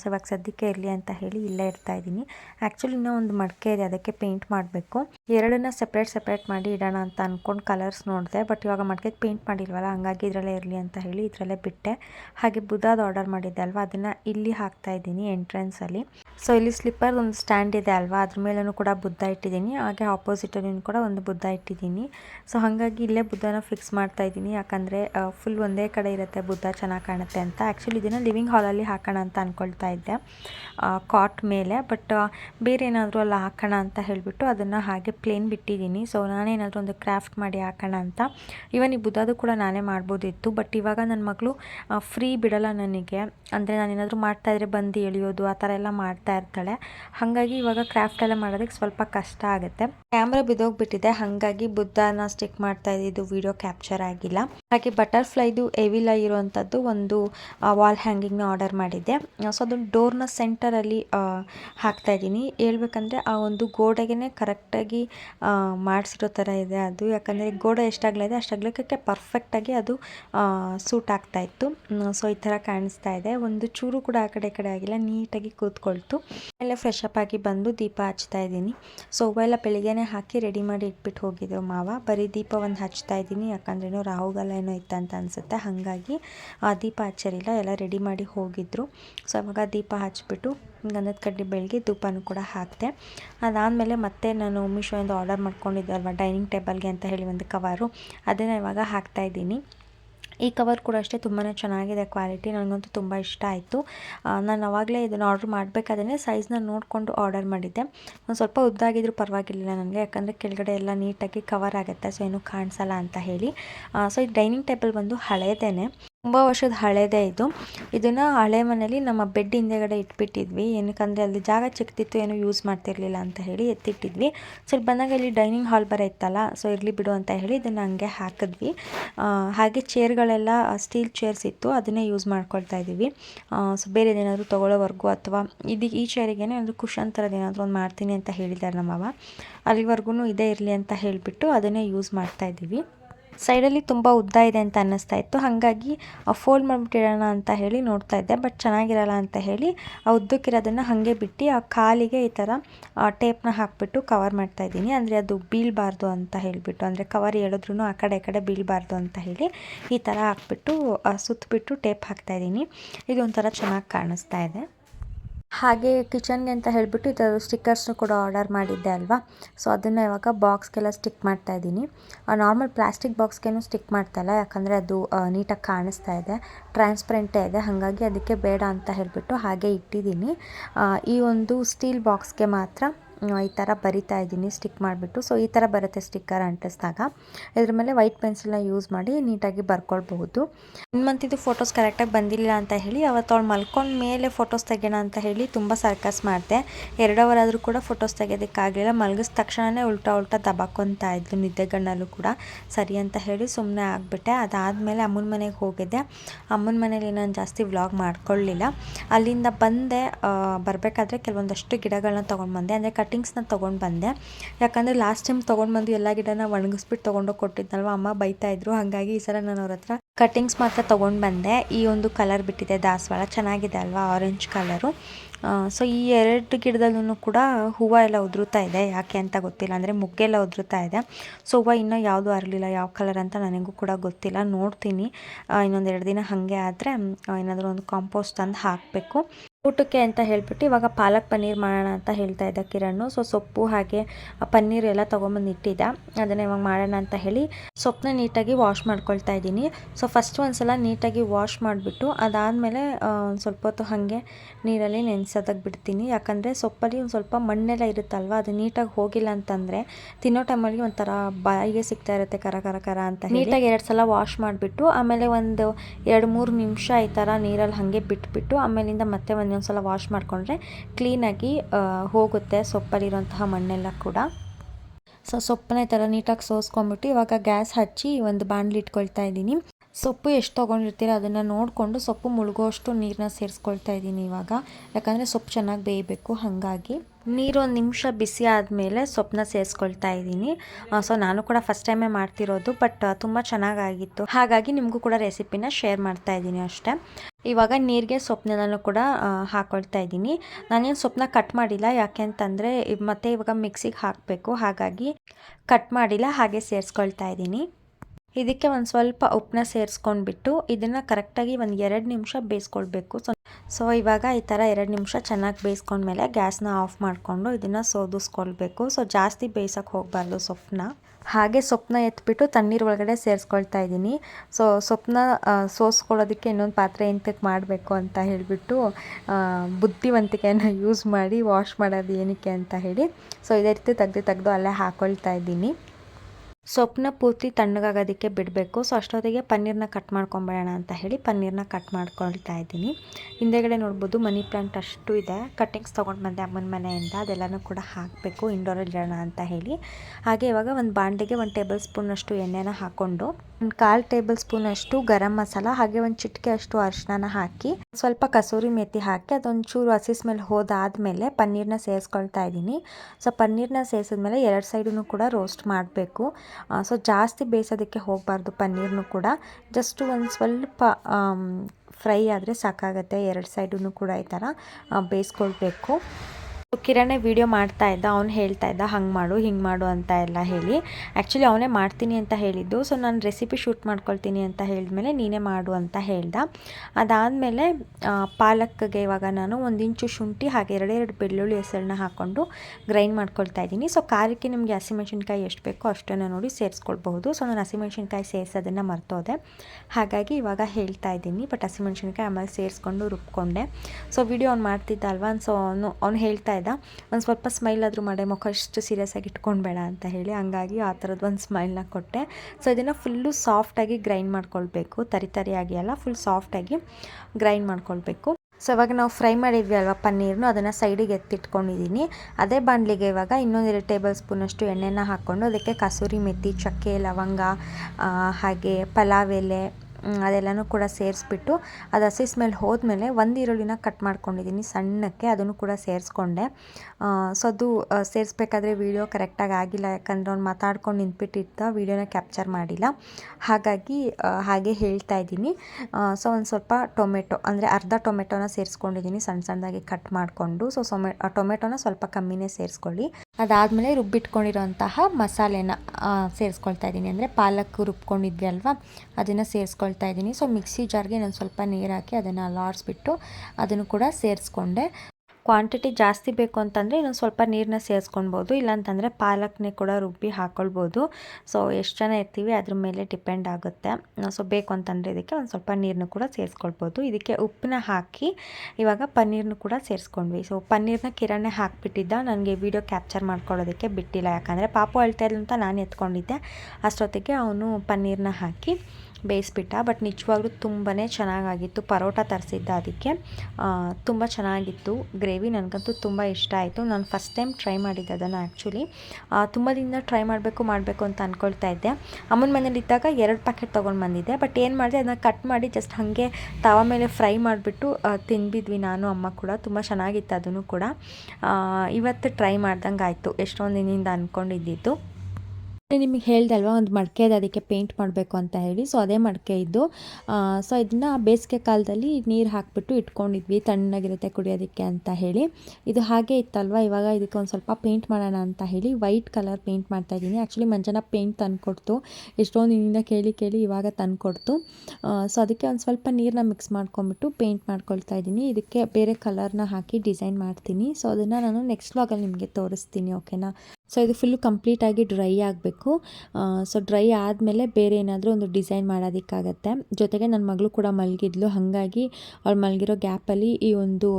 S1: ಸೊ ಇವಾಗ ಸದ್ಯಕ್ಕೆ ಇರಲಿ ಅಂತ ಹೇಳಿ ಇಲ್ಲೇ ಇಡ್ತಾ ಇದ್ದೀನಿ. ಆ್ಯಕ್ಚುಲಿ ಇನ್ನೂ ಒಂದು ಮಡಿಕೆ ಇದೆ. ಅದಕ್ಕೆ ಪೇಂಟ್ ಮಾಡಬೇಕು. ಎರಡನ್ನ ಸಪ್ರೇಟ್ ಸಪ್ರೇಟ್ ಮಾಡಿ ಇಡೋಣ ಅಂತ ಅಂದ್ಕೊಂಡು ಕಲರ್ಸ್ ನೋಡಿದೆ. ಬಟ್ ಇವಾಗ ಮಡಿಕೆ ಪೇಂಟ್ ಮಾಡಿಲ್ವಲ್ಲ, ಹಂಗಾಗಿ ಇದರಲ್ಲೇ ಇರಲಿ ಅಂತ ಹೇಳಿ ಇದರಲ್ಲೇ ಬಿಟ್ಟೆ. ಹಾಗೆ ಬುಧಾದ ಆರ್ಡರ್ ಮಾಡಿದ್ದೆ ಅಲ್ವಾ? ಅದನ್ನು ಇಲ್ಲಿ ಹಾಕ್ತಾ ಇದ್ದೀನಿ ಎಂಟ್ರೆನ್ಸಲ್ಲಿ ಸೊ ಇಲ್ಲಿ ಸ್ಲಿಪ್ಪರ್ ಒಂದು ಸ್ಟ್ಯಾಂಡ್ ಇದೆ ಅಲ್ವಾ? ಅದ್ರ ಮೇಲೂ ಕೂಡ ಬುದ್ಧ ಇಟ್ಟಿದ್ದೀನಿ. ಹಾಗೆ ಆಪೋಸಿಟಲ್ಲಿ ಕೂಡ ಒಂದು ಬುದ್ಧ ಇಟ್ಟಿದ್ದೀನಿ. ಸೊ ಹಾಗಾಗಿ ಇಲ್ಲೇ ಬುದ್ಧನ ಫಿಕ್ಸ್ ಮಾಡ್ತಾ ಇದ್ದೀನಿ. ಯಾಕಂದರೆ ಫುಲ್ ಒಂದೇ ಕಡೆ ಇರುತ್ತೆ ಬುದ್ಧ ಚೆನ್ನಾಗಿ ಕಾಣುತ್ತೆ ಅಂತ. ಆ್ಯಕ್ಚುಲಿ ಇದನ್ನು ಲಿವಿಂಗ್ ಹಾಲಲ್ಲಿ ಹಾಕೋಣ ಅಂತ ಅಂದ್ಕೊಳ್ತಾ ಇದ್ದೆ. ಕಾಟ್ ಮೇಲೆ. ಬಟ್ ಬೇರೆ ಏನಾದರೂ ಅಲ್ಲ ಹಾಕೋಣ ಅಂತ ಹೇಳಿಬಿಟ್ಟು ಅದನ್ನು ಹಾಗೆ ಪ್ಲೇನ್ ಬಿಟ್ಟಿದ್ದೀನಿ. ಸೊ ನಾನೇನಾದರೂ ಒಂದು ಕ್ರಾಫ್ಟ್ ಮಾಡಿ ಹಾಕೋಣ ಅಂತ. ಇವನ್ ಈ ಬುದ್ಧದು ಕೂಡ ನಾನೇ ಮಾಡ್ಬೋದಿತ್ತು. ಬಟ್ ಇವಾಗ ನನ್ನ ಮಗಳು ಫ್ರೀ ಬಿಡಲ್ಲ ನನಗೆ. ಅಂದರೆ ನಾನೇನಾದರೂ ಮಾಡ್ತಾಯಿದ್ರೆ ಬಂದು ಎಳಿಯೋದು, ಆ ಥರ ಎಲ್ಲ ಮಾಡ್ತಾ ಇರ್ತಾಳೆ. ಹಾಗಾಗಿ ಇವಾಗ ಕ್ರಾಫ್ಟ್ ಎಲ್ಲ ಮಾಡೋದಕ್ಕೆ ಸ್ವಲ್ಪ ಕಷ್ಟ ಆಗುತ್ತೆ. ಕ್ಯಾಮ್ರಾ ಬಿದ್ದೋಗ್ಬಿಟ್ಟಿದೆ. ಹಾಗಾಗಿ ಬುದ್ಧನ ಸ್ಟಿಕ್ ಮಾಡ್ತಾ ಇದ್ದಿದ್ದು ವಿಡಿಯೋ ಕ್ಯಾಪ್ಚರ್ ಆಗಿಲ್ಲ. ಹಾಗೆ ಬಟರ್ಫ್ಲೈದು ಎವಿಲ ಇರುವಂಥದ್ದು ಒಂದು ವಾಲ್ ಹ್ಯಾಂಗಿಂಗ್ನ ಆರ್ಡರ್ ಮಾಡಿದ್ದೆ. ಸೊ ಅದು ಡೋರ್ನ ಸೆಂಟರಲ್ಲಿ ಹಾಕ್ತಾ ಇದ್ದೀನಿ. ಹೇಳ್ಬೇಕಂದ್ರೆ ಆ ಒಂದು ಗೋಡೆಗೆ ಕರೆಕ್ಟಾಗಿ ಮಾಡಿಸಿರೋ ಥರ ಇದೆ ಅದು. ಯಾಕಂದರೆ ಗೋಡೆ ಎಷ್ಟಾಗಲಿದೆ ಅಷ್ಟಾಗ್ಲಿಕ್ಕೆ ಪರ್ಫೆಕ್ಟಾಗಿ ಅದು ಸೂಟ್ ಆಗ್ತಾ ಇತ್ತು. ಸೊ ಈ ಥರ ಕಾಣಿಸ್ತಾ ಇದೆ. ಒಂದು ಚೂರು ಕೂಡ ಆ ಕಡೆ ಈ ಕಡೆ ಆಗಿಲ್ಲ. ನೀಟಾಗಿ ಕೂತ್ಕೊಳ್ತು. ಆಮೇಲೆ ಫ್ರೆಶ್ ಅಪ್ ಆಗಿ ಬಂದು ದೀಪ ಹಚ್ತಾ ಇದ್ದೀನಿ. ಸೊ ಹೂವೆಲ್ಲ ಬೆಳಿಗ್ಗೆನೆ ಹಾಕಿ ರೆಡಿ ಮಾಡಿ ಇಟ್ಬಿಟ್ಟು ಹೋಗಿದ್ರು ಮಾವ. ಬರೀ ದೀಪ ಒಂದು ಹಚ್ತಾ ಇದ್ದೀನಿ. ಯಾಕಂದ್ರೇನು ರಾಹುಗಾಲ ಏನೋ ಇತ್ತಂತ ಅನಿಸುತ್ತೆ. ಹಾಗಾಗಿ ಆ ದೀಪ ಹಚ್ಚರಿಲ್ಲ. ಎಲ್ಲ ರೆಡಿ ಮಾಡಿ ಹೋಗಿದ್ರು. ಸೊ ಅವಾಗ ದೀಪ ಹಚ್ಬಿಟ್ಟು ಗಂಧದ ಕಡ್ಡಿ ಬೆಳಗ್ಗೆ ಧೂಪನೂ ಕೂಡ ಹಾಕಿದೆ. ಅದಾದಮೇಲೆ ಮತ್ತೆ ನಾನು ಮೀಶೋಯಿಂದ ಆರ್ಡರ್ ಮಾಡ್ಕೊಂಡಿದ್ದೆ ಅಲ್ವಾ ಡೈನಿಂಗ್ ಟೇಬಲ್ಗೆ ಅಂತ ಹೇಳಿ ಒಂದು ಕವರು. ಅದನ್ನು ಇವಾಗ ಹಾಕ್ತಾಯಿದ್ದೀನಿ ಈ ಕವರ್ ಕೂಡ ಅಷ್ಟೇ ತುಂಬಾ ಚೆನ್ನಾಗಿದೆ ಕ್ವಾಲಿಟಿ, ನನಗಂತೂ ತುಂಬ ಇಷ್ಟ ಆಯಿತು. ನಾನು ಅವಾಗಲೇ ಇದನ್ನು ಆರ್ಡ್ರ್ ಮಾಡಬೇಕಾದ್ರೆ ಸೈಜ್ನ ನೋಡಿಕೊಂಡು ಆರ್ಡರ್ ಮಾಡಿದ್ದೆ. ಒಂದು ಸ್ವಲ್ಪ ಉದ್ದಾಗಿದ್ರೂ ಪರವಾಗಿಲ್ಲ ನನಗೆ, ಯಾಕಂದರೆ ಕೆಳಗಡೆ ಎಲ್ಲ ನೀಟಾಗಿ ಕವರ್ ಆಗುತ್ತೆ ಸೊ ಏನು ಕಾಣಿಸಲ್ಲ ಅಂತ ಹೇಳಿ. ಸೊ ಈ ಡೈನಿಂಗ್ ಟೇಬಲ್ ಬಂದು ಹಳೇದೇನೆ. ತುಂಬ ವರ್ಷದ ಹಳೇದೇ ಇದು. ಇದನ್ನು ಹಳೆ ಮನೇಲಿ ನಮ್ಮ ಬೆಡ್ ಹಿಂದೆಗಡೆ ಇಟ್ಬಿಟ್ಟಿದ್ವಿ. ಏನಕ್ಕಂದರೆ ಅಲ್ಲಿ ಜಾಗ ಚಿಕ್ಕದಿತ್ತು, ಏನೂ ಯೂಸ್ ಮಾಡ್ತಿರ್ಲಿಲ್ಲ ಅಂತ ಹೇಳಿ ಎತ್ತಿಟ್ಟಿದ್ವಿ. ಸ್ವಲ್ಪ ಬಂದಾಗ ಇಲ್ಲಿ ಡೈನಿಂಗ್ ಹಾಲ್ ಬರ ಇತ್ತಲ್ಲ, ಸೊ ಇರಲಿ ಬಿಡು ಅಂತ ಹೇಳಿ ಇದನ್ನು ಹಂಗೆ ಹಾಕಿದ್ವಿ. ಹಾಗೆ ಚೇರ್ಗಳೆಲ್ಲ, ಸ್ಟೀಲ್ ಚೇರ್ಸ್ ಇತ್ತು, ಅದನ್ನೇ ಯೂಸ್ ಮಾಡ್ಕೊಳ್ತಾ ಇದ್ದೀವಿ. ಸೊ ಬೇರೆದೇನಾದರೂ ತೊಗೊಳ್ಳೋವರೆಗೂ ಅಥವಾ ಇದಕ್ಕೆ ಈ ಚೇರಿಗೆ ಏನಾದರೂ ಕುಷನ್ ಥರದ್ದು ಏನಾದರೂ ಒಂದು ಮಾಡ್ತೀನಿ ಅಂತ ಹೇಳಿದ್ದಾರೆ ನಮ್ಮವ ಅಲ್ಲಿವರೆಗೂ ಇದೇ ಇರಲಿ ಅಂತ ಹೇಳಿಬಿಟ್ಟು ಅದನ್ನೇ ಯೂಸ್ ಮಾಡ್ತಾ ಇದ್ದೀವಿ. ಸೈಡಲ್ಲಿ ತುಂಬ ಉದ್ದ ಇದೆ ಅಂತ ಅನ್ನಿಸ್ತಾ ಇತ್ತು. ಹಾಗಾಗಿ ಫೋಲ್ಡ್ ಮಾಡಿಬಿಟ್ಟಿರೋಣ ಅಂತ ಹೇಳಿ ನೋಡ್ತಾ ಇದ್ದೆ. ಬಟ್ ಚೆನ್ನಾಗಿರಲ್ಲ ಅಂತ ಹೇಳಿ ಆ ಉದ್ದಕ್ಕಿರೋದನ್ನು ಹಾಗೆ ಬಿಟ್ಟು ಆ ಕಾಲಿಗೆ ಈ ಥರ ಟೇಪ್ನ ಹಾಕಿಬಿಟ್ಟು ಕವರ್ ಮಾಡ್ತಾ ಇದ್ದೀನಿ. ಅಂದರೆ ಅದು ಬೀಳಬಾರ್ದು ಅಂತ ಹೇಳಿಬಿಟ್ಟು, ಅಂದರೆ ಕವರ್ ಹೇಳಿದ್ರು ಆ ಕಡೆ ಈ ಕಡೆ ಬೀಳಬಾರ್ದು ಅಂತ ಹೇಳಿ ಈ ಥರ ಹಾಕ್ಬಿಟ್ಟು ಸುತ್ತಬಿಟ್ಟು ಟೇಪ್ ಹಾಕ್ತಾಯಿದ್ದೀನಿ ಇದೊಂಥರ ಚೆನ್ನಾಗಿ ಕಾಣಿಸ್ತಾ ಇದೆ. ಹಾಗೆ ಕಿಚನ್ಗೆ ಅಂತ ಹೇಳಿಬಿಟ್ಟು ಈ ಥರ ಸ್ಟಿಕ್ಕರ್ಸ್ನು ಕೂಡ ಆರ್ಡರ್ ಮಾಡಿದ್ದೆ ಅಲ್ವಾ? ಸೊ ಅದನ್ನು ಇವಾಗ ಬಾಕ್ಸ್ಗೆಲ್ಲ ಸ್ಟಿಕ್ ಮಾಡ್ತಾ ಇದ್ದೀನಿ. ನಾರ್ಮಲ್ ಪ್ಲಾಸ್ಟಿಕ್ ಬಾಕ್ಸ್ಗೇನು ಸ್ಟಿಕ್ ಮಾಡ್ತಾಯಿಲ್ಲ ಯಾಕಂದರೆ ಅದು ನೀಟಾಗಿ ಕಾಣಿಸ್ತಾ ಇದೆ, ಟ್ರಾನ್ಸ್ಪರೆಂಟೇ ಇದೆ, ಹಾಗಾಗಿ ಅದಕ್ಕೆ ಬೇಡ ಅಂತ ಹೇಳಿಬಿಟ್ಟು ಹಾಗೆ ಇಟ್ಟಿದ್ದೀನಿ. ಈ ಒಂದು ಸ್ಟೀಲ್ ಬಾಕ್ಸ್ಗೆ ಮಾತ್ರ ಈ ಥರ ಬರಿತಾ ಇದ್ದೀನಿ ಸ್ಟಿಕ್ ಮಾಡಿಬಿಟ್ಟು. ಸೊ ಈ ಥರ ಬರುತ್ತೆ ಸ್ಟಿಕ್ಕರ್ ಅಂಟಿಸಿದಾಗ. ಇದ್ರ ಮೇಲೆ ವೈಟ್ ಪೆನ್ಸಿಲ್ನ ಯೂಸ್ ಮಾಡಿ ನೀಟಾಗಿ ಬರ್ಕೊಳ್ಬಹುದು. ಮಂತಿದ್ದು ಫೋಟೋಸ್ ಕರೆಕ್ಟಾಗಿ ಬಂದಿಲ್ಲ ಅಂತ ಹೇಳಿ ಅವತ್ತು ಅವಳು ಮಲ್ಕೊಂಡ ಮೇಲೆ ಫೋಟೋಸ್ ತೆಗೆಯೋಣ ಅಂತ ಹೇಳಿ ತುಂಬ ಸರ್ಕಸ್ ಮಾಡಿದೆ. ಎರಡು ಅವರ್ ಕೂಡ ಫೋಟೋಸ್ ತೆಗೆಯೋದಕ್ಕಾಗಲಿಲ್ಲ ಮಲಗಿದ ತಕ್ಷಣವೇ ಉಲ್ಟಾ ಉಲ್ಟಾ ದಬಾಕೊತಾ ಇದ್ಲು ನಿದ್ದೆಗಣ್ಣಲ್ಲೂ ಕೂಡ. ಸರಿ ಅಂತ ಹೇಳಿ ಸುಮ್ಮನೆ ಆಗಿಬಿಟ್ಟೆ. ಅದಾದಮೇಲೆ ಅಮ್ಮನ ಮನೆಗೆ ಹೋಗಿದ್ದೆ. ಅಮ್ಮನ ಮನೇಲಿ ನಾನು ಜಾಸ್ತಿ ವ್ಲಾಗ್ ಮಾಡ್ಕೊಳ್ಳಿಲ್ಲ. ಅಲ್ಲಿಂದ ಬಂದೆ ಬರಬೇಕಾದ್ರೆ ಕೆಲವೊಂದಷ್ಟು ಗಿಡಗಳನ್ನ ತೊಗೊಂಡು ಬಂದೆ. ಅಂದರೆ ಕಟ್ಟಿಂಗ್ಸ್ನ ತೊಗೊಂಡು ಬಂದೆ. ಯಾಕಂದರೆ ಲಾಸ್ಟ್ ಟೈಮ್ ತೊಗೊಂಡು ಬಂದು ಎಲ್ಲ ಗಿಡನ ಒಣಗಿಸ್ಬಿಟ್ಟು ತೊಗೊಂಡೋಗಿ ಕೊಟ್ಟಿದ್ನಲ್ವ, ಅಮ್ಮ ಬೈತಾಯಿದ್ರು ಹಾಗಾಗಿ ಈ ಸಲ ನಾನು ಅವ್ರ ಹತ್ರ ಕಟ್ಟಿಂಗ್ಸ್ ಮಾತ್ರ ತೊಗೊಂಡು ಬಂದೆ. ಈ ಒಂದು ಕಲರ್ ಬಿಟ್ಟಿದೆ, ದಾಸವಾಳ. ಚೆನ್ನಾಗಿದೆ ಅಲ್ವಾ ಆರೆಂಜ್ ಕಲರು ಸೊ ಈ ಎರಡು ಗಿಡದಲ್ಲೂ ಕೂಡ ಹೂವು ಎಲ್ಲ ಉದುರುತ್ತಾ ಇದೆ. ಯಾಕೆ ಅಂತ ಗೊತ್ತಿಲ್ಲ. ಅಂದರೆ ಮುಗ್ಗೆಲ್ಲ ಉದುರುತ್ತಾ ಇದೆ. ಸೊ ಹೂವು ಇನ್ನೂ ಯಾವುದು ಅರಲಿಲ್ಲ, ಯಾವ ಕಲರ್ ಅಂತ ನನಗೂ ಕೂಡ ಗೊತ್ತಿಲ್ಲ. ನೋಡ್ತೀನಿ. ಇನ್ನೊಂದು ಎರಡು ದಿನ ಹಾಗೆ ಆದರೆ ಏನಾದರೂ ಒಂದು ಕಾಂಪೋಸ್ಟ್ ತಂದು ಹಾಕಬೇಕು. ಊಟಕ್ಕೆ ಅಂತ ಹೇಳ್ಬಿಟ್ಟು ಇವಾಗ ಪಾಲಕ್ ಪನ್ನೀರ್ ಮಾಡೋಣ ಅಂತ ಹೇಳ್ತಾ ಇದ್ದ ಕಿರಣ್ ಸೊ ಸೊಪ್ಪು ಹಾಗೆ ಪನ್ನೀರ್ ಎಲ್ಲ ತೊಗೊಂಬಂದು ಇಟ್ಟಿದ್ದ. ಅದನ್ನ ಇವಾಗ ಮಾಡೋಣ ಅಂತ ಹೇಳಿ ಸೊಪ್ಪನ್ನ ನೀಟಾಗಿ ವಾಶ್ ಮಾಡ್ಕೊಳ್ತಾ ಇದ್ದೀನಿ. ಸೊ ಫಸ್ಟ್ ಒಂದ್ಸಲ ನೀಟಾಗಿ ವಾಶ್ ಮಾಡಿಬಿಟ್ಟು ಅದಾದಮೇಲೆ ಒಂದು ಸ್ವಲ್ಪ ಹೊತ್ತು ಹಾಗೆ ನೀರಲ್ಲಿ ನೆನೆಸೋದಕ್ಕೆ ಬಿಡ್ತೀನಿ. ಯಾಕಂದರೆ ಸೊಪ್ಪಲ್ಲಿ ಒಂದು ಸ್ವಲ್ಪ ಮಣ್ಣೆಲ್ಲ ಇರುತ್ತಲ್ವ, ಅದು ನೀಟಾಗಿ ಹೋಗಿಲ್ಲ ಅಂತಂದರೆ ತಿನ್ನೋ ಟೈಮಲ್ಲಿ ಒಂಥರ ಬಾಯಿಗೆ ಸಿಗ್ತಾ ಇರುತ್ತೆ ಕರ ಕರ ಕರ ಅಂತ ನೀಟಾಗಿ ಎರಡು ಸಲ ವಾಶ್ ಮಾಡಿಬಿಟ್ಟು ಆಮೇಲೆ ಒಂದು ಎರಡು ಮೂರು ನಿಮಿಷ ಈ ಥರ ನೀರಲ್ಲಿ ಹಾಗೆ ಬಿಟ್ಬಿಟ್ಟು ಆಮೇಲಿಂದ ಮತ್ತೆ ಒಂದು ಇನ್ನೊಂದು ಸಲ ವಾಶ್ ಮಾಡಿಕೊಂಡ್ರೆ ಕ್ಲೀನಾಗಿ ಹೋಗುತ್ತೆ ಸೊಪ್ಪಲ್ಲಿರುವಂತಹ ಮಣ್ಣೆಲ್ಲ ಕೂಡ. ಸೊ, ಸೊಪ್ಪನ್ನ ಈ ಥರ ನೀಟಾಗಿ ಸೋಸ್ಕೊಂಡ್ಬಿಟ್ಟು ಇವಾಗ ಗ್ಯಾಸ್ ಹಚ್ಚಿ ಒಂದು ಬಾಣಲಿ ಇಟ್ಕೊಳ್ತಾ ಇದ್ದೀನಿ. ಸೊಪ್ಪು ಎಷ್ಟು ತೊಗೊಂಡಿರ್ತೀರ ಅದನ್ನು ನೋಡಿಕೊಂಡು ಸೊಪ್ಪು ಮುಳುಗೋಷ್ಟು ನೀರನ್ನ ಸೇರಿಸ್ಕೊಳ್ತಾ ಇದ್ದೀನಿ ಇವಾಗ. ಯಾಕಂದರೆ ಸೊಪ್ಪು ಚೆನ್ನಾಗಿ ಬೇಯಬೇಕು, ಹಾಗಾಗಿ. ನೀರು ಒಂದು ನಿಮಿಷ ಬಿಸಿ ಆದಮೇಲೆ ಸೊಪ್ಪನ್ನ ಸೇರಿಸ್ಕೊಳ್ತಾ ಇದ್ದೀನಿ. ಸೊ ನಾನು ಕೂಡ ಫಸ್ಟ್ ಟೈಮೇ ಮಾಡ್ತಿರೋದು ಬಟ್ ತುಂಬ ಚೆನ್ನಾಗಾಗಿತ್ತು. ಹಾಗಾಗಿ ನಿಮಗೂ ಕೂಡ ರೆಸಿಪಿನ ಶೇರ್ ಮಾಡ್ತಾ ಇದ್ದೀನಿ ಅಷ್ಟೇ. ಇವಾಗ ನೀರಿಗೆ ಸೊಪ್ಪನ್ನ ಕೂಡ ಹಾಕೊಳ್ತಾ ಇದ್ದೀನಿ. ನಾನೇನು ಸೊಪ್ಪನ್ನ ಕಟ್ ಮಾಡಿಲ್ಲ, ಯಾಕೆ ಅಂತಂದರೆ ಮತ್ತೆ ಇವಾಗ ಮಿಕ್ಸಿಗೆ ಹಾಕಬೇಕು. ಹಾಗಾಗಿ ಕಟ್ ಮಾಡಿಲ್ಲ, ಹಾಗೆ ಸೇರಿಸ್ಕೊಳ್ತಾ ಇದ್ದೀನಿ. ಇದಕ್ಕೆ ಒಂದು ಸ್ವಲ್ಪ ಉಪ್ಪನ್ನ ಸೇರಿಸ್ಕೊಂಡ್ಬಿಟ್ಟು ಇದನ್ನು ಕರೆಕ್ಟಾಗಿ ಒಂದು ಎರಡು ನಿಮಿಷ ಬೇಯಿಸ್ಕೊಳ್ಬೇಕು. ಸೊ ಸೊ ಇವಾಗ ಈ ಥರ ಎರಡು ನಿಮಿಷ ಚೆನ್ನಾಗಿ ಬೇಯಿಸ್ಕೊಂಡ್ಮೇಲೆ ಗ್ಯಾಸ್ನ ಆಫ್ ಮಾಡಿಕೊಂಡು ಇದನ್ನು ಸೋದಿಸ್ಕೊಳ್ಬೇಕು. ಸೊ ಜಾಸ್ತಿ ಬೇಯಿಸೋಕೆ ಹೋಗಬಾರ್ದು ಸೊಪ್ಪನ್ನ ಹಾಗೆ ಸೊಪ್ಪನ್ನ ಎತ್ಬಿಟ್ಟು ತಣ್ಣೀರು ಒಳಗಡೆ ಸೇರಿಸ್ಕೊಳ್ತಾ ಇದ್ದೀನಿ. ಸೊ ಸೊಪ್ಪನ್ನ ಸೋಸ್ಕೊಳ್ಳೋದಕ್ಕೆ ಇನ್ನೊಂದು ಪಾತ್ರೆ ಎಂತಕ್ಕೆ ಮಾಡಬೇಕು ಅಂತ ಹೇಳಿಬಿಟ್ಟು ಬುದ್ಧಿವಂತಿಕೆಯನ್ನು ಯೂಸ್ ಮಾಡಿ ವಾಶ್ ಮಾಡೋದು ಏನಕ್ಕೆ ಅಂತ ಹೇಳಿ. ಸೊ ಇದೇ ರೀತಿ ತೆಗೆದು ತೆಗೆದು ಅಲ್ಲೇ ಹಾಕ್ಕೊಳ್ತಾ ಇದ್ದೀನಿ. ಸೊಪ್ಪನ್ನ ಪೂರ್ತಿ ತಣ್ಣಗಾಗೋದಕ್ಕೆ ಬಿಡಬೇಕು. ಸೊ ಅಷ್ಟೊತ್ತಿಗೆ ಪನ್ನೀರನ್ನ ಕಟ್ ಮಾಡ್ಕೊಂಬಿಡೋಣ ಅಂತ ಹೇಳಿ ಪನ್ನೀರನ್ನ ಕಟ್ ಮಾಡ್ಕೊಳ್ತಾ ಇದ್ದೀನಿ. ಹಿಂದೆಗಡೆ ನೋಡ್ಬೋದು ಮನಿ ಪ್ಲಾಂಟ್ ಅಷ್ಟು ಇದೆ. ಕಟ್ಟಿಂಗ್ಸ್ ತೊಗೊಂಡು ಬಂದೆ ಅಮ್ಮನ ಮನೆಯಿಂದ. ಅದೆಲ್ಲನೂ ಕೂಡ ಹಾಕಬೇಕು. ಇಂಡೋರಲ್ಲಿ ಇಡೋಣ ಅಂತ ಹೇಳಿ. ಹಾಗೆ ಇವಾಗ ಒಂದು ಬಾಂಡಿಗೆ ಒಂದು ಟೇಬಲ್ ಸ್ಪೂನಷ್ಟು ಎಣ್ಣೆನ ಹಾಕ್ಕೊಂಡು ಒಂದು ಕಾಲು ಟೇಬಲ್ ಸ್ಪೂನಷ್ಟು ಗರಂ ಮಸಾಲ, ಹಾಗೆ ಒಂದು ಚಿಟಿಕೆ ಅಷ್ಟು ಅರಿಶಿನ ಹಾಕಿ, ಸ್ವಲ್ಪ ಕಸೂರಿ ಮೆತ್ತಿ ಹಾಕಿ ಅದೊಂದು ಚೂರು ಹಸಿ ಸ್ಮೆಲ್ ಹೋದಾದಮೇಲೆ ಪನ್ನೀರನ್ನ ಸೇರಿಸ್ಕೊಳ್ತಾ ಇದ್ದೀನಿ. ಸೊ ಪನ್ನೀರನ್ನ ಸೇರಿಸಿದ್ಮೇಲೆ ಎರಡು ಸೈಡೂ ಕೂಡ ರೋಸ್ಟ್ ಮಾಡಬೇಕು. ಸೊ ಜಾಸ್ತಿ ಬೇಯಿಸೋದಕ್ಕೆ ಹೋಗಬಾರ್ದು ಪನ್ನೀರ್ನೂ ಕೂಡ. ಜಸ್ಟ್ ಒಂದು ಸ್ವಲ್ಪ ಫ್ರೈ ಆದರೆ ಸಾಕಾಗುತ್ತೆ. ಎರಡು ಸೈಡೂ ಕೂಡ ಈ ಥರ ಬೇಯಿಸ್ಕೊಳ್ಬೇಕು. ಕಿರಣೆ ವಿಡಿಯೋ ಮಾಡ್ತಾ ಇದ್ದ, ಅವ್ನು ಹೇಳ್ತಾ ಇದ್ದ, ಹಂಗೆ ಮಾಡು, ಹಿಂಗೆ ಮಾಡು ಅಂತ ಎಲ್ಲ ಹೇಳಿ. ಆ್ಯಕ್ಚುಲಿ ಅವನೇ ಮಾಡ್ತೀನಿ ಅಂತ ಹೇಳಿದ್ದು. ಸೊ ನಾನು ರೆಸಿಪಿ ಶೂಟ್ ಮಾಡ್ಕೊಳ್ತೀನಿ ಅಂತ ಹೇಳಿದ್ಮೇಲೆ ನೀನೇ ಮಾಡು ಅಂತ ಹೇಳ್ದ. ಅದಾದಮೇಲೆ ಪಾಲಕ್ಗೆ ಇವಾಗ ನಾನು ಒಂದು ಇಂಚು ಶುಂಠಿ ಹಾಗೆ ಎರಡೆರಡು ಬೆಳ್ಳುಳ್ಳಿ ಹೆಸರನ್ನ ಹಾಕ್ಕೊಂಡು ಗ್ರೈಂಡ್ ಮಾಡ್ಕೊಳ್ತಾ ಇದ್ದೀನಿ. ಸೊ ಖಾರಕ್ಕೆ ನಿಮಗೆ ಹಸಿಮೆಣ್ಸಿನ್ಕಾಯಿ ಎಷ್ಟು ಬೇಕೋ ಅಷ್ಟನ್ನು ನೋಡಿ ಸೇರಿಸ್ಕೊಳ್ಬಹುದು. ಸೊ ನಾನು ಹಸಿಮೆಣ್ಸಿನ್ಕಾಯಿ ಸೇರಿಸೋದನ್ನು ಮರ್ತೋದೆ. ಹಾಗಾಗಿ ಇವಾಗ ಹೇಳ್ತಾ ಇದ್ದೀನಿ ಬಟ್ ಹಸಿಮೆಣ್ಸಿನ್ಕಾಯಿ ಆಮೇಲೆ ಸೇರಿಸ್ಕೊಂಡು ರುಬ್ಕೊಂಡೆ. ಸೊ ವಿಡಿಯೋ ಅವ್ನು ಮಾಡ್ತಿದ್ದ ಅಲ್ವಾ ಸೊ ಅವನು, ಅವ್ನು ಹೇಳ್ತಾ ಒಂದು ಸ್ವಲ್ಪ ಸ್ಮೈಲ್ ಆದರೂ ಮಾಡೆ, ಮುಖ ಅಷ್ಟು ಸೀರಿಯಸ್ ಆಗಿ ಇಟ್ಕೊಳ್ಬೇಡ ಅಂತ ಹೇಳಿ ಹಂಗಾಗಿ ಆ ಥರದ್ದು ಒಂದು ಸ್ಮೈಲ್ನ ಕೊಟ್ಟೆ. ಸೊ ಇದನ್ನು ಫುಲ್ಲು ಸಾಫ್ಟಾಗಿ ಗ್ರೈಂಡ್ ಮಾಡ್ಕೊಳ್ಬೇಕು. ತರಿ ತರಿಯಾಗಿ ಅಲ್ಲ ಫುಲ್ ಸಾಫ್ಟಾಗಿ ಗ್ರೈಂಡ್ ಮಾಡ್ಕೊಳ್ಬೇಕು. ಸೊ ಇವಾಗ ನಾವು ಫ್ರೈ ಮಾಡಿದ್ವಿ ಅಲ್ವಾ ಪನ್ನೀರ್ನು, ಅದನ್ನು ಸೈಡಿಗೆ ಎತ್ತಿಟ್ಕೊಂಡಿದ್ದೀನಿ ಅದೇ ಬಾಂಡ್ಲಿಗೆ ಇವಾಗ ಇನ್ನೊಂದೆರಡು ಟೇಬಲ್ ಸ್ಪೂನಷ್ಟು ಎಣ್ಣೆನ ಹಾಕ್ಕೊಂಡು, ಅದಕ್ಕೆ ಕಸೂರಿ ಮೆತ್ತಿ ಚಕ್ಕೆ, ಲವಂಗ ಹಾಗೆ ಪಲಾವ್ ಎಲೆ ಅದೆಲ್ಲನೂ ಕೂಡ ಸೇರಿಸ್ಬಿಟ್ಟು ಅದು ಹಸಿ ಸ್ಮೆಲ್ ಹೋದ್ಮೇಲೆ ಒಂದು ಈರುಳ್ಳಿನ ಕಟ್ ಮಾಡ್ಕೊಂಡಿದ್ದೀನಿ ಸಣ್ಣಕ್ಕೆ, ಅದನ್ನು ಕೂಡ ಸೇರಿಸ್ಕೊಂಡೆ. ಸೊ ಅದು ಸೇರಿಸ್ಬೇಕಾದ್ರೆ ವೀಡಿಯೋ ಕರೆಕ್ಟಾಗಿ ಆಗಿಲ್ಲ, ಯಾಕಂದರೆ ಅವ್ನು ಮಾತಾಡ್ಕೊಂಡು ನಿಂತ್ಬಿಟ್ಟಿದ್ದ ವೀಡಿಯೋನ ಕ್ಯಾಪ್ಚರ್ ಮಾಡಿಲ್ಲ. ಹಾಗಾಗಿ ಹಾಗೆ ಹೇಳ್ತಾ ಇದ್ದೀನಿ. ಸೊ ಒಂದು ಸ್ವಲ್ಪ ಟೊಮೆಟೊ, ಅಂದರೆ ಅರ್ಧ ಟೊಮೆಟೊನ ಸೇರಿಸ್ಕೊಂಡಿದ್ದೀನಿ ಸಣ್ಣ ಸಣ್ಣದಾಗಿ ಕಟ್ ಮಾಡಿಕೊಂಡು. ಸೊ ಸೊಮೆ ಟೊಮೆಟೊನ ಸ್ವಲ್ಪ ಕಮ್ಮಿನೇ ಸೇರಿಸ್ಕೊಳ್ಳಿ. ಅದಾದಮೇಲೆ ರುಬ್ಬಿಟ್ಕೊಂಡಿರೋಂತಹ ಮಸಾಲೆನ ಸೇರಿಸ್ಕೊಳ್ತಾ ಇದ್ದೀನಿ. ಅಂದರೆ ಪಾಲಕ್ ರುಬ್ಕೊಂಡಿದ್ವಿ ಅಲ್ವಾ? ಅದನ್ನು ಸೇರಿಸ್ಕೊಳ್ತಾ ಇದ್ದೀನಿ. ಸೊ ಮಿಕ್ಸಿ ಜಾರ್ಗೆ ನಾನು ಸ್ವಲ್ಪ ನೀರು ಹಾಕಿ ಅದನ್ನು ಅಲಾಡಿಸ್ಬಿಟ್ಟು ಅದನ್ನು ಕೂಡ ಸೇರಿಸ್ಕೊಂಡೆ. ಕ್ವಾಂಟಿಟಿ ಜಾಸ್ತಿ ಬೇಕು ಅಂತಂದರೆ ಇನ್ನೊಂದು ಸ್ವಲ್ಪ ನೀರನ್ನ ಸೇರಿಸ್ಕೊಳ್ಬೋದು, ಇಲ್ಲಾಂತಂದರೆ ಪಾಲಕ್ನೇ ಕೂಡ ರುಬ್ಬಿ ಹಾಕ್ಕೊಳ್ಬೋದು ಸೊ ಎಷ್ಟು ಜನ ಇರ್ತೀವಿ ಅದ್ರ ಮೇಲೆ ಡಿಪೆಂಡ್ ಆಗುತ್ತೆ. ಸೊ ಬೇಕು ಅಂತಂದರೆ ಇದಕ್ಕೆ ಒಂದು ಸ್ವಲ್ಪ ನೀರನ್ನು ಕೂಡ ಸೇರಿಸ್ಕೊಳ್ಬೋದು. ಇದಕ್ಕೆ ಉಪ್ಪನ್ನ ಹಾಕಿ ಇವಾಗ ಪನ್ನೀರ್ನು ಕೂಡ ಸೇರಿಸ್ಕೊಂಡ್ವಿ. ಸೊ ಪನ್ನೀರ್ನ ಕಿರಣೆ ಹಾಕಿಬಿಟ್ಟಿದ್ದ. ನನಗೆ ವಿಡಿಯೋ ಕ್ಯಾಪ್ಚರ್ ಮಾಡ್ಕೊಳ್ಳೋದಕ್ಕೆ ಬಿಟ್ಟಿಲ್ಲ. ಯಾಕಂದರೆ ಪಾಪು ಅಳ್ತಾ ಅಂತ ನಾನು ಎತ್ಕೊಂಡಿದ್ದೆ. ಅಷ್ಟೊತ್ತಿಗೆ ಅವನು ಪನ್ನೀರ್ನ ಹಾಕಿ ಬೇಯಿಸ್ಬಿಟ್ಟ, ಬಟ್ ನಿಜವಾಗ್ಲೂ ತುಂಬಾ ಚೆನ್ನಾಗಾಗಿತ್ತು. ಪರೋಟ ತರಿಸಿದ್ದ ಅದಕ್ಕೆ. ತುಂಬ ಚೆನ್ನಾಗಿತ್ತು. ಗ್ರೇವಿ ನನಗಂತೂ ತುಂಬ ಇಷ್ಟ ಆಯಿತು. ನಾನು ಫಸ್ಟ್ ಟೈಮ್ ಟ್ರೈ ಮಾಡಿದ್ದೆ ಅದನ್ನು ಆ್ಯಕ್ಚುಲಿ ತುಂಬ ದಿನದಿಂದ ಟ್ರೈ ಮಾಡಬೇಕು ಮಾಡಬೇಕು ಅಂತ ಅಂದ್ಕೊಳ್ತಾ ಇದ್ದೆ. ಅಮ್ಮನ ಮನೇಲಿ ಇದ್ದಾಗ ಎರಡು ಪ್ಯಾಕೆಟ್ ತೊಗೊಂಡು ಬಂದಿದ್ದೆ. ಬಟ್ ಏನು ಮಾಡಿದೆ, ಅದನ್ನ ಕಟ್ ಮಾಡಿ ಜಸ್ಟ್ ಹಾಗೆ ತವ ಮೇಲೆ ಫ್ರೈ ಮಾಡಿಬಿಟ್ಟು ತಿಂದಿದ್ವಿ ನಾನು, ಅಮ್ಮ ಕೂಡ. ತುಂಬ ಚೆನ್ನಾಗಿತ್ತು ಅದನ್ನು ಕೂಡ. ಇವತ್ತು ಟ್ರೈ ಮಾಡ್ದಂಗೆ ಆಯಿತು ಎಷ್ಟೊಂದು ದಿನದಿಂದ ಅಂದ್ಕೊಂಡಿದ್ದಿದ್ದು ನಿಮಗೆ ಹೇಳ್ದಲ್ವಾ ಒಂದು ಮಡಕೆ ಇದೆ, ಅದಕ್ಕೆ ಪೇಂಟ್ ಮಾಡಬೇಕು ಅಂತ ಹೇಳಿ. ಸೊ ಅದೇ ಮಡಕೆ ಇದ್ದು ಸೊ ಇದನ್ನು ಬೇಸಿಗೆ ಕಾಲದಲ್ಲಿ ನೀರು ಹಾಕಿಬಿಟ್ಟು ಇಟ್ಕೊಂಡಿದ್ವಿ, ತಣ್ಣಗಿರುತ್ತೆ ಕುಡಿಯೋದಕ್ಕೆ ಅಂತ ಹೇಳಿ. ಇದು ಹಾಗೆ ಇತ್ತಲ್ವ, ಇವಾಗ ಇದಕ್ಕೆ ಒಂದು ಸ್ವಲ್ಪ ಪೇಂಟ್ ಮಾಡೋಣ ಅಂತ ಹೇಳಿ ವೈಟ್ ಕಲರ್ ಪೇಂಟ್ ಮಾಡ್ತಾ ಇದ್ದೀನಿ. ಆ್ಯಕ್ಚುಲಿ ಮಂಜನ ಪೇಂಟ್ ತಂದುಕೊಡ್ತು, ಎಷ್ಟೊಂದು ದಿನದಿಂದ ಕೇಳಿ ಕೇಳಿ ಇವಾಗ ತಂದುಕೊಡ್ತು. ಸೊ ಅದಕ್ಕೆ ಒಂದು ಸ್ವಲ್ಪ ನೀರನ್ನ ಮಿಕ್ಸ್ ಮಾಡ್ಕೊಂಬಿಟ್ಟು ಪೇಂಟ್ ಮಾಡ್ಕೊಳ್ತಾ ಇದ್ದೀನಿ. ಇದಕ್ಕೆ ಬೇರೆ ಕಲರ್ನ ಹಾಕಿ ಡಿಸೈನ್ ಮಾಡ್ತೀನಿ. ಸೊ ಅದನ್ನು ನಾನು ನೆಕ್ಸ್ಟ್ ವ್ಲಾಗಲ್ಲಿ ನಿಮಗೆ ತೋರಿಸ್ತೀನಿ ಓಕೆನಾ ಸೊ, ಇದು ಫುಲ್ಲು ಕಂಪ್ಲೀಟಾಗಿ ಡ್ರೈ ಆಗಬೇಕು. ಸೊ ಡ್ರೈ ಆದಮೇಲೆ ಬೇರೆ ಏನಾದರೂ ಒಂದು ಡಿಸೈನ್ ಮಾಡೋದಕ್ಕಾಗತ್ತೆ. ಜೊತೆಗೆ ನನ್ನ ಮಗಳು ಕೂಡ ಮಲಗಿದ್ಲು. ಹಾಗಾಗಿ ಅವ್ಳು ಮಲಗಿರೋ ಗ್ಯಾಪಲ್ಲಿ ಈ ಒಂದು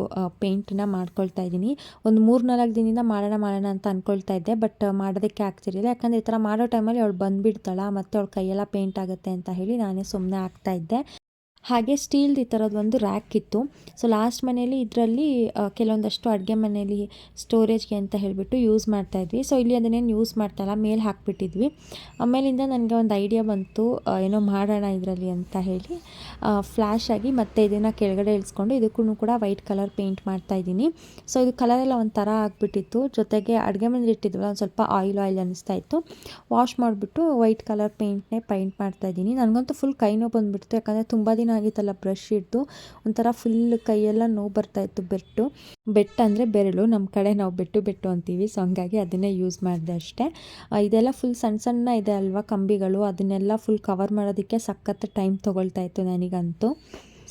S1: ಪೇಂಟನ್ನ ಮಾಡ್ಕೊಳ್ತಾ ಇದ್ದೀನಿ. ಒಂದು ಮೂರು ನಾಲ್ಕು ದಿನದಿಂದ ಮಾಡೋಣ ಮಾಡೋಣ ಅಂತ ಅಂದ್ಕೊಳ್ತಾ ಇದ್ದೆ. ಬಟ್ ಮಾಡೋದಕ್ಕೆ ಆಗ್ತಿರಲಿಲ್ಲ. ಯಾಕಂದರೆ ಈ ಥರ ಮಾಡೋ ಟೈಮಲ್ಲಿ ಅವಳು ಬಂದುಬಿಡ್ತಾಳ. ಮತ್ತು ಅವಳ ಕೈಯೆಲ್ಲ ಪೇಂಟ್ ಆಗುತ್ತೆ ಅಂತ ಹೇಳಿ ನಾನೇ ಸುಮ್ಮನೆ ಆಗ್ತಾ ಇದ್ದೆ. ಹಾಗೆ ಸ್ಟೀಲ್ದು ಈ ಥರದ್ದು ಒಂದು ರ್ಯಾಕ್ ಇತ್ತು. ಸೊ ಲಾಸ್ಟ್ ಮನೇಲಿ ಇದರಲ್ಲಿ ಕೆಲವೊಂದಷ್ಟು ಅಡುಗೆ ಮನೇಲಿ ಸ್ಟೋರೇಜ್ಗೆ ಅಂತ ಹೇಳಿಬಿಟ್ಟು ಯೂಸ್ ಮಾಡ್ತಾ ಇದ್ವಿ. ಸೊ ಇಲ್ಲಿ ಅದನ್ನೇನು ಯೂಸ್ ಮಾಡ್ತಾಯಿಲ್ಲ ಮೇಲೆ ಹಾಕಿಬಿಟ್ಟಿದ್ವಿ. ಆಮೇಲಿಂದ ನನಗೆ ಒಂದು ಐಡಿಯಾ ಬಂತು ಏನೋ ಮಾಡೋಣ ಇದರಲ್ಲಿ ಅಂತ ಹೇಳಿ. ಫ್ಲ್ಯಾಶ್ ಆಗಿ ಮತ್ತೆ ಇದನ್ನು ಕೆಳಗಡೆ ಇಳಿಸ್ಕೊಂಡು ಇದಕ್ಕೂ ಕೂಡ ವೈಟ್ ಕಲರ್ ಪೇಂಟ್ ಮಾಡ್ತಾ ಇದ್ದೀನಿ. ಸೊ ಇದು ಕಲರ್ ಎಲ್ಲ ಒಂಥರ ಆಗಿಬಿಟ್ಟಿತ್ತು. ಜೊತೆಗೆ ಅಡುಗೆ ಮನೇಲಿ ಇಟ್ಟಿದ್ವಲ್ಲ ಒಂದು ಸ್ವಲ್ಪ ಆಯಿಲ್ ಆಯಿಲ್ ಅನ್ನಿಸ್ತಾ ಇತ್ತು. ವಾಶ್ ಮಾಡಿಬಿಟ್ಟು ವೈಟ್ ಕಲರ್ ಪೇಂಟ್ನೇ ಪೇಂಟ್ ಮಾಡ್ತಾ ಇದ್ದೀನಿ. ನನಗಂತೂ ಫುಲ್ ಕೈ ನೋವು ಬಂದುಬಿಡ್ತು. ಯಾಕಂದರೆ ತುಂಬ ದಿನ ಆಗಿತ್ತಲ್ಲ ಬ್ರಷ್ ಹಿಡ್ದು, ಒಂಥರ ಫುಲ್ ಕೈಯೆಲ್ಲ ನೋವು ಬರ್ತಾಯಿತ್ತು ಬೆಟ್ಟು. ಬೆಟ್ಟು ಅಂದರೆ ಬೆರಳು ನಮ್ಮ ಕಡೆ ನಾವು ಬೆಟ್ಟು ಬೆಟ್ಟು ಅಂತೀವಿ ಸೊ ಹಂಗಾಗಿ ಅದನ್ನೇ ಯೂಸ್ ಮಾಡಿದೆ ಅಷ್ಟೇ. ಇದೆಲ್ಲ ಫುಲ್ ಸಣ್ಣ ಸಣ್ಣ ಇದೆ ಅಲ್ವಾ ಕಂಬಿಗಳು, ಅದನ್ನೆಲ್ಲ ಫುಲ್ ಕವರ್ ಮಾಡೋದಕ್ಕೆ ಸಖತ್ ಟೈಮ್ ತೊಗೊಳ್ತಾ ಇತ್ತು ನನಗಂತೂ.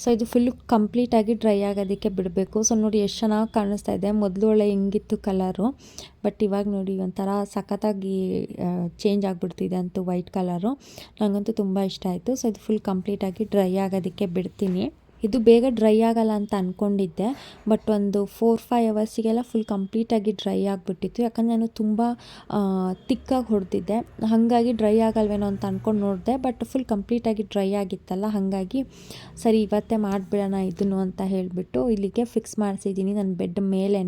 S1: ಸೊ ಇದು ಫುಲ್ಲು ಕಂಪ್ಲೀಟಾಗಿ ಡ್ರೈ ಆಗೋದಕ್ಕೆ ಬಿಡಬೇಕು. ಸೊ ನೋಡಿ, ಎಷ್ಟು ಚೆನ್ನಾಗಿ ಕಾಣಿಸ್ತಾ ಇದೆ. ಮೊದಲು ಒಳ್ಳೆ ಹೆಂಗಿತ್ತು ಕಲರು ಬಟ್ ಇವಾಗ ನೋಡಿ, ಒಂಥರ ಸಖತ್ತಾಗಿ ಚೇಂಜ್ ಆಗಿಬಿಡ್ತಿದೆ ಅಂತೂ ವೈಟ್ ಕಲರು ನನಗಂತೂ ತುಂಬ ಇಷ್ಟ ಆಯಿತು. ಸೊ ಇದು ಫುಲ್ ಕಂಪ್ಲೀಟಾಗಿ ಡ್ರೈ ಆಗೋದಕ್ಕೆ ಬಿಡ್ತೀನಿ. ಇದು ಬೇಗ ಡ್ರೈ ಆಗಲ್ಲ ಅಂತ ಅಂದ್ಕೊಂಡಿದ್ದೆ ಬಟ್ ಒಂದು ಫೋರ್ ಫೈವ್ ಅವರ್ಸಿಗೆಲ್ಲ ಫುಲ್ ಕಂಪ್ಲೀಟಾಗಿ ಡ್ರೈ ಆಗಿಬಿಟ್ಟಿತ್ತು. ಯಾಕಂದರೆ ನಾನು ತುಂಬ ತಿಕ್ಕಾಗಿ ಹೊಡೆದಿದ್ದೆ. ಹಾಗಾಗಿ ಡ್ರೈ ಆಗಲ್ವೇನೋ ಅಂತ ಅಂದ್ಕೊಂಡು ನೋಡಿದೆ ಬಟ್ ಫುಲ್ ಕಂಪ್ಲೀಟಾಗಿ ಡ್ರೈ ಆಗಿತ್ತಲ್ಲ, ಹಾಗಾಗಿ ಸರಿ ಇವತ್ತೇ ಮಾಡಿಬಿಡೋಣ ಇದನ್ನು ಅಂತ ಹೇಳಿಬಿಟ್ಟು ಇಲ್ಲಿಗೆ ಫಿಕ್ಸ್ ಮಾಡಿಸಿದ್ದೀನಿ ನನ್ನ ಬೆಡ್ ಮೇಲೇ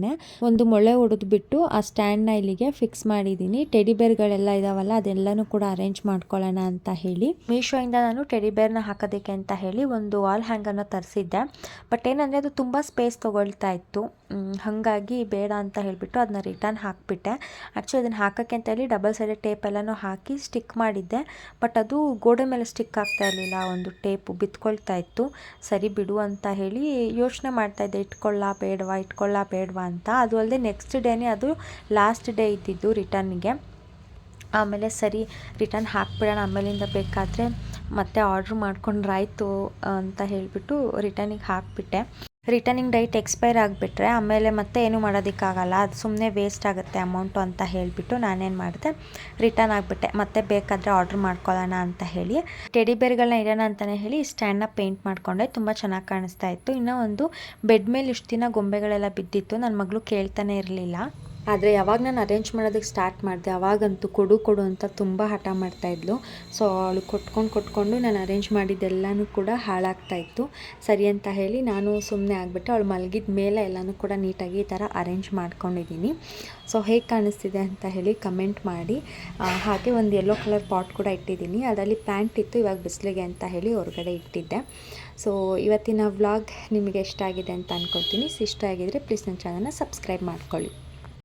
S1: ಒಂದು ಮೊಳೆ ಹೊಡೆದ್ಬಿಟ್ಟು ಆ ಸ್ಟ್ಯಾಂಡ್ನ ಇಲ್ಲಿಗೆ ಫಿಕ್ಸ್ ಮಾಡಿದ್ದೀನಿ. ಟೆಡಿ ಬೇರ್ಗಳೆಲ್ಲ ಇದಾವಲ್ಲ, ಅದೆಲ್ಲನೂ ಕೂಡ ಅರೇಂಜ್ ಮಾಡ್ಕೊಳ್ಳೋಣ ಅಂತ ಹೇಳಿ. ಮೀಶೋಯಿಂದ ನಾನು ಟೆಡಿ ಬೇರ್ನ ಹಾಕೋದಕ್ಕೆ ಅಂತ ಹೇಳಿ ಒಂದು ವಾಲ್ ಹ್ಯಾಂಗನ್ನು ತರಿಸಿ ತರಿಸಿದ್ದೆ. ಬಟ್ ಏನಂದರೆ ಅದು ತುಂಬ ಸ್ಪೇಸ್ ತೊಗೊಳ್ತಾ ಇತ್ತು. ಹಾಗಾಗಿ ಬೇಡ ಅಂತ ಹೇಳಿಬಿಟ್ಟು ಅದನ್ನ ರಿಟರ್ನ್ ಹಾಕಿಬಿಟ್ಟೆ. ಆ್ಯಕ್ಚುಲಿ ಅದನ್ನು ಹಾಕೋಕ್ಕೆ ಅಂತ ಹೇಳಿ ಡಬಲ್ ಸೈಡೆಡ್ ಟೇಪ್ ಎಲ್ಲನೂ ಹಾಕಿ ಸ್ಟಿಕ್ ಮಾಡಿದ್ದೆ. ಬಟ್ ಅದು ಗೋಡೆ ಮೇಲೆ ಸ್ಟಿಕ್ ಆಗ್ತಾ ಇರಲಿಲ್ಲ ಒಂದು ಟೇಪು ಬಿತ್ಕೊಳ್ತಾ ಇತ್ತು. ಸರಿ ಬಿಡು ಅಂತ ಹೇಳಿ ಯೋಚನೆ ಮಾಡ್ತಾ ಇದ್ದೆ, ಇಟ್ಕೊಳ್ಳ ಬೇಡವಾ ಇಟ್ಕೊಳ್ಳ ಬೇಡವಾ ಅಂತ. ಅದು ಅಲ್ಲದೆ ನೆಕ್ಸ್ಟ್ ಡೇನೇ ಅದು ಲಾಸ್ಟ್ ಡೇ ಇದ್ದಿದ್ದು ರಿಟರ್ನಿಗೆ ಆಮೇಲೆ ಸರಿ ರಿಟರ್ನ್ ಹಾಕ್ಬಿಡೋಣ, ಆಮೇಲಿಂದ ಬೇಕಾದರೆ ಮತ್ತೆ ಆರ್ಡ್ರ್ ಮಾಡ್ಕೊಂಡ್ರಾಯ್ತು ಅಂತ ಹೇಳಿಬಿಟ್ಟು ರಿಟರ್ನಿಗೆ ಹಾಕಿಬಿಟ್ಟೆ. ರಿಟರ್ನಿಂಗ್ ಡೇಟ್ ಎಕ್ಸ್ಪೈರ್ ಆಗಿಬಿಟ್ರೆ ಆಮೇಲೆ ಮತ್ತೆ ಏನು ಮಾಡೋದಕ್ಕಾಗಲ್ಲ. ಅದು ಸುಮ್ಮನೆ ವೇಸ್ಟ್ ಆಗುತ್ತೆ ಅಮೌಂಟು ಅಂತ ಹೇಳಿಬಿಟ್ಟು ನಾನೇನು ಮಾಡಿದೆ ರಿಟರ್ನ್ ಆಗಿಬಿಟ್ಟೆ. ಮತ್ತೆ ಬೇಕಾದರೆ ಆರ್ಡ್ರ್ ಮಾಡ್ಕೊಳ್ಳೋಣ ಅಂತ ಹೇಳಿ ಟೆಡಿ ಬೇರ್ಗಳನ್ನ ಇಡೋಣ ಅಂತಲೇ ಹೇಳಿ ಸ್ಟ್ಯಾಂಡ್ನ ಪೇಂಟ್ ಮಾಡಿಕೊಂಡೆ. ತುಂಬ ಚೆನ್ನಾಗಿ ಕಾಣಿಸ್ತಾ ಇತ್ತು. ಇನ್ನೂ ಒಂದು ಬೆಡ್ ಮೇಲೆ ಇಷ್ಟು ದಿನ ಗೊಂಬೆಗಳೆಲ್ಲ ಬಿದ್ದಿತ್ತು. ನನ್ನ ಮಗಳು ಕೇಳ್ತಾನೆ ಇರಲಿಲ್ಲ. ಆದರೆ ಯಾವಾಗ ನಾನು ಅರೇಂಜ್ ಮಾಡೋದಕ್ಕೆ ಸ್ಟಾರ್ಟ್ ಮಾಡಿದೆ, ಅವಾಗಂತೂ ಕೊಡು ಕೊಡು ಅಂತ ತುಂಬ ಹಠ ಮಾಡ್ತಾಯಿದ್ಲು ಸೊ ಅವಳು ಕೊಟ್ಕೊಂಡು ಕೊಟ್ಕೊಂಡು ನಾನು ಅರೇಂಜ್ ಮಾಡಿದ್ದೆಲ್ಲನೂ ಕೂಡ ಹಾಳಾಗ್ತಾ ಇತ್ತು. ಸರಿ ಅಂತ ಹೇಳಿ ನಾನು ಸುಮ್ಮನೆ ಆಗಿಬಿಟ್ಟು ಅವಳು ಮಲಗಿದ ಮೇಲೆ ಎಲ್ಲನೂ ಕೂಡ ನೀಟಾಗಿ ಈ ಥರ ಅರೇಂಜ್ ಮಾಡ್ಕೊಂಡಿದ್ದೀನಿ. ಸೊ ಹೇಗೆ ಕಾಣಿಸ್ತಿದೆ ಅಂತ ಹೇಳಿ ಕಮೆಂಟ್ ಮಾಡಿ. ಹಾಗೆ ಒಂದು ಯೆಲ್ಲೋ ಕಲರ್ ಪಾಟ್ ಕೂಡ ಇಟ್ಟಿದ್ದೀನಿ. ಅದರಲ್ಲಿ ಪ್ಯಾಂಟ್ ಇತ್ತು, ಇವಾಗ ಬಿಸಿಲಿಗೆ ಅಂತ ಹೇಳಿ ಹೊರಗಡೆ ಇಟ್ಟಿದ್ದೆ. ಸೊ ಇವತ್ತಿನ ವ್ಲಾಗ್ ನಿಮಗೆ ಇಷ್ಟ ಆಗಿದೆ ಅಂತ ಅಂದ್ಕೊಳ್ತೀನಿ ಇಷ್ಟ ಆಗಿದ್ದರೆ ಪ್ಲೀಸ್ ನನ್ನ ಚಾನಲ್ನ ಸಬ್ಸ್ಕ್ರೈಬ್ ಮಾಡ್ಕೊಳ್ಳಿ.